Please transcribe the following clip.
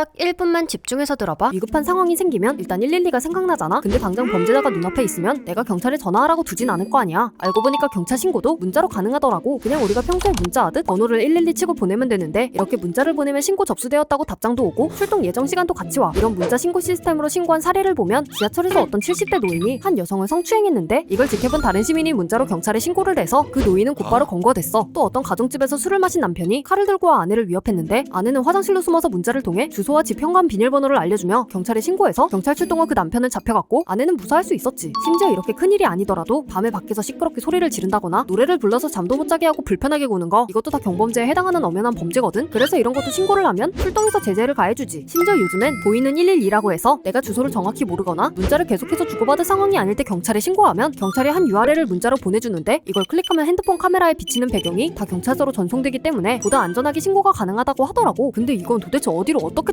딱 1분만 집중해서 들어봐. 위급한 상황이 생기면 일단 112가 생각나잖아. 근데 당장 범죄자가 눈앞에 있으면 내가 경찰에 전화하라고 두진 않을 거 아니야. 알고 보니까 경찰 신고도 문자로 가능하더라고. 그냥 우리가 평소에 문자하듯 번호를 112 치고 보내면 되는데 이렇게 문자를 보내면 신고 접수되었다고 답장도 오고 출동 예정 시간도 같이 와. 이런 문자 신고 시스템으로 신고한 사례를 보면 지하철에서 어떤 70대 노인이 한 여성을 성추행했는데 이걸 지켜본 다른 시민이 문자로 경찰에 신고를 해서 그 노인은 곧바로 검거됐어. 또 어떤 가정집에서 술을 마신 남편이 칼을 들고 와 아내를 위협했는데 아내는 화장실로 숨어서 문자를 통해 주소 와 집 현관 비밀번호를 알려주며 경찰에 신고해서 경찰 출동 후그 남편은 잡혀갔고 아내는 무사할 수 있었지. 심지어 이렇게 큰일이 아니더라도 밤에 밖에서 시끄럽게 소리를 지른다거나 노래를 불러서 잠도 못 자게 하고 불편하게 구는 거 이것도 다 경범죄에 해당하는 엄연한 범죄거든. 그래서 이런 것도 신고를 하면 출동해서 제재를 가해주지. 심지어 요즘엔 보이는 112라고 해서 내가 주소를 정확히 모르거나 문자를 계속해서 주고받을 상황이 아닐 때 경찰에 신고하면 경찰이 한 URL을 문자로 보내주는데 이걸 클릭하면 핸드폰 카메라에 비치는 배경이 다 경찰서로 전송되기 때문에 보다 안전하게 신고가 가능하다고 하더라고. 근데 이건 도대체 어디로 어떻게